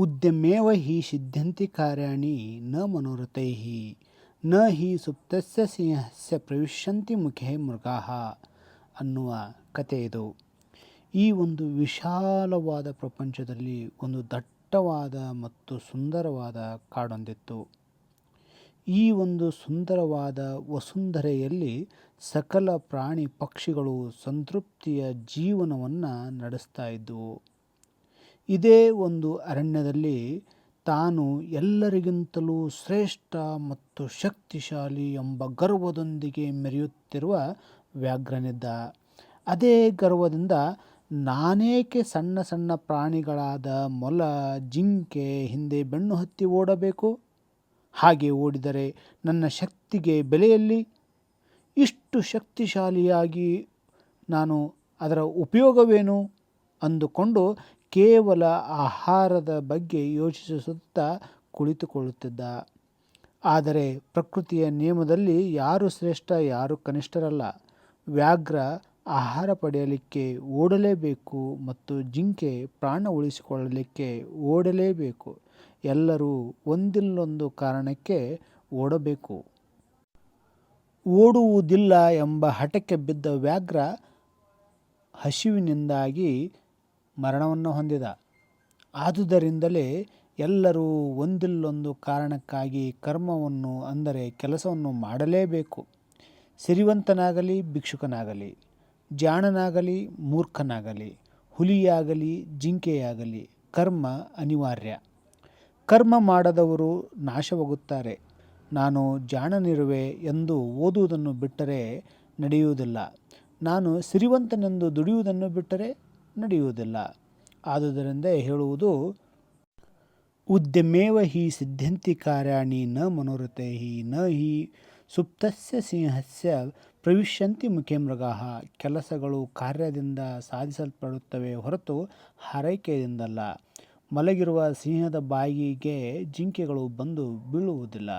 ಉದ್ಯಮೇವ ಹಿ ಸಿದ್ಧಂತಿ ಕಾರ್ಯಾಣಿ ನ ಮನೋರಥೈ ನ ಹಿ ಸುಪ್ತಸ್ಯ ಸಿಂಹಸ್ಯ ಪ್ರವಿಶಂತಿ ಮುಖೇ ಮೃಗಾ ಅನ್ನುವ ಕತೆ ಇದು. ಈ ಒಂದು ವಿಶಾಲವಾದ ಪ್ರಪಂಚದಲ್ಲಿ ಒಂದು ದಟ್ಟವಾದ ಮತ್ತು ಸುಂದರವಾದ ಕಾಡೊಂದಿತ್ತು. ಈ ಒಂದು ಸುಂದರವಾದ ವಸುಂಧರೆಯಲ್ಲಿ ಸಕಲ ಪ್ರಾಣಿ ಪಕ್ಷಿಗಳು ಸಂತೃಪ್ತಿಯ ಜೀವನವನ್ನು ನಡೆಸ್ತಾ ಇದ್ದವು ಇದೇ ಒಂದು ಅರಣ್ಯದಲ್ಲಿ ತಾನು ಎಲ್ಲರಿಗಿಂತಲೂ ಶ್ರೇಷ್ಠ ಮತ್ತು ಶಕ್ತಿಶಾಲಿ ಎಂಬ ಗರ್ವದೊಂದಿಗೆ ಮೆರೆಯುತ್ತಿರುವ ವ್ಯಾಘ್ರನಿದ್ದ. ಅದೇ ಗರ್ವದಿಂದ ನಾನೇಕೆ ಸಣ್ಣ ಸಣ್ಣ ಪ್ರಾಣಿಗಳಾದ ಮೊಲ, ಜಿಂಕೆ ಹಿಂದೆ ಬೆನ್ನು ಹತ್ತಿ ಓಡಬೇಕು? ಹಾಗೆ ಓಡಿದರೆ ನನ್ನ ಶಕ್ತಿಗೆ ಬೆಲೆಯಲ್ಲಿ? ಇಷ್ಟು ಶಕ್ತಿಶಾಲಿಯಾಗಿ ನಾನು ಅದರ ಉಪಯೋಗವೇನು? ಅಂದುಕೊಂಡು ಕೇವಲ ಆಹಾರದ ಬಗ್ಗೆ ಯೋಚಿಸುತ್ತಾ ಕುಳಿತುಕೊಳ್ಳುತ್ತಿದ್ದ. ಆದರೆ ಪ್ರಕೃತಿಯ ನಿಯಮದಲ್ಲಿ ಯಾರು ಶ್ರೇಷ್ಠ, ಯಾರು ಕನಿಷ್ಠರಲ್ಲ. ವ್ಯಾಘ್ರ ಆಹಾರ ಪಡೆಯಲಿಕ್ಕೆ ಓಡಲೇಬೇಕು ಮತ್ತು ಜಿಂಕೆ ಪ್ರಾಣ ಉಳಿಸಿಕೊಳ್ಳಲಿಕ್ಕೆ ಓಡಲೇಬೇಕು. ಎಲ್ಲರೂ ಒಂದಿಲ್ಲೊಂದು ಕಾರಣಕ್ಕೆ ಓಡಬೇಕು. ಓಡುವುದಿಲ್ಲ ಎಂಬ ಹಠಕ್ಕೆ ಬಿದ್ದ ವ್ಯಾಘ್ರ ಹಸಿವಿನಿಂದಾಗಿ ಮರಣವನ್ನು ಹೊಂದಿದ. ಆದುದರಿಂದಲೇ ಎಲ್ಲರೂ ಒಂದಿಲ್ಲೊಂದು ಕಾರಣಕ್ಕಾಗಿ ಕರ್ಮವನ್ನು, ಅಂದರೆ ಕೆಲಸವನ್ನು ಮಾಡಲೇಬೇಕು. ಸಿರಿವಂತನಾಗಲಿ, ಭಿಕ್ಷುಕನಾಗಲಿ, ಜಾಣನಾಗಲಿ, ಮೂರ್ಖನಾಗಲಿ, ಹುಲಿಯಾಗಲಿ, ಜಿಂಕೆಯಾಗಲಿ ಕರ್ಮ ಅನಿವಾರ್ಯ. ಕರ್ಮ ಮಾಡದವರು ನಾಶವಾಗುತ್ತಾರೆ. ನಾನು ಜಾಣನಿರುವೆ ಎಂದು ಓದುವುದನ್ನು ಬಿಟ್ಟರೆ ನಡೆಯುವುದಿಲ್ಲ. ನಾನು ಸಿರಿವಂತನೆಂದು ದುಡಿಯುವುದನ್ನು ಬಿಟ್ಟರೆ ನಡೆಯುವುದಿಲ್ಲ. ಆದುದರಿಂದ ಹೇಳುವುದು, ಉದ್ಯಮೇವ ಹಿ ಸಿದ್ಧಂತಿ ಕಾರ್ಯಾಣಿ ನ ಮನೋರಥೈ ನ ಹಿ ಸುಪ್ತಸ್ಯ ಸಿಂಹಸ್ಯ ಪ್ರವಿಶ್ಯಂತಿ ಮುಖೇ ಮೃಗಾಃ ಕೆಲಸಗಳು ಕಾರ್ಯದಿಂದ ಸಾಧಿಸಲ್ಪಡುತ್ತವೆ ಹೊರತು ಹಾರೈಕೆಯಿಂದಲ್ಲ. ಮಲಗಿರುವ ಸಿಂಹದ ಬಾಯಿಗೆ ಜಿಂಕೆಗಳು ಬಂದು ಬೀಳುವುದಿಲ್ಲ.